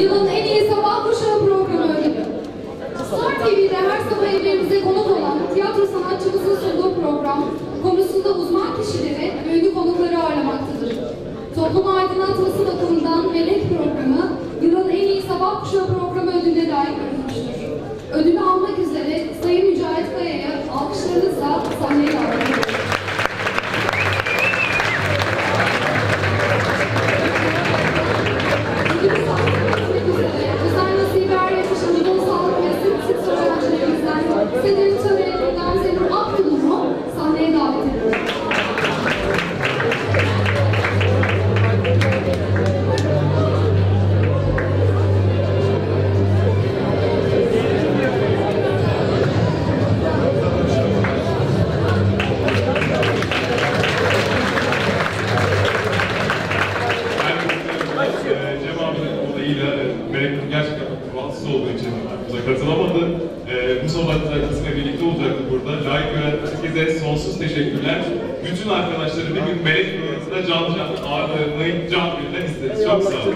Yılın en iyi sabah kuşağı programı ödülü. Star TV'de her sabah evlerimize konuk olan tiyatro sanatçımızın sunduğu program, konusunda uzman kişileri ve ünlü konukları ağırlamaktadır. Toplumu aydınlatması bakımından Melek programı, olayıyla e, Melek gerçekten rahatsız olduğu için bize katılamadı. E, bu sabah da bizimle birlikte olacaktı burada. Layık gören herkese sonsuz teşekkürler. Bütün arkadaşları bir gün Melek programında canlı canlı ağırlamayı can gönülden isteriz. Çok sağ olun.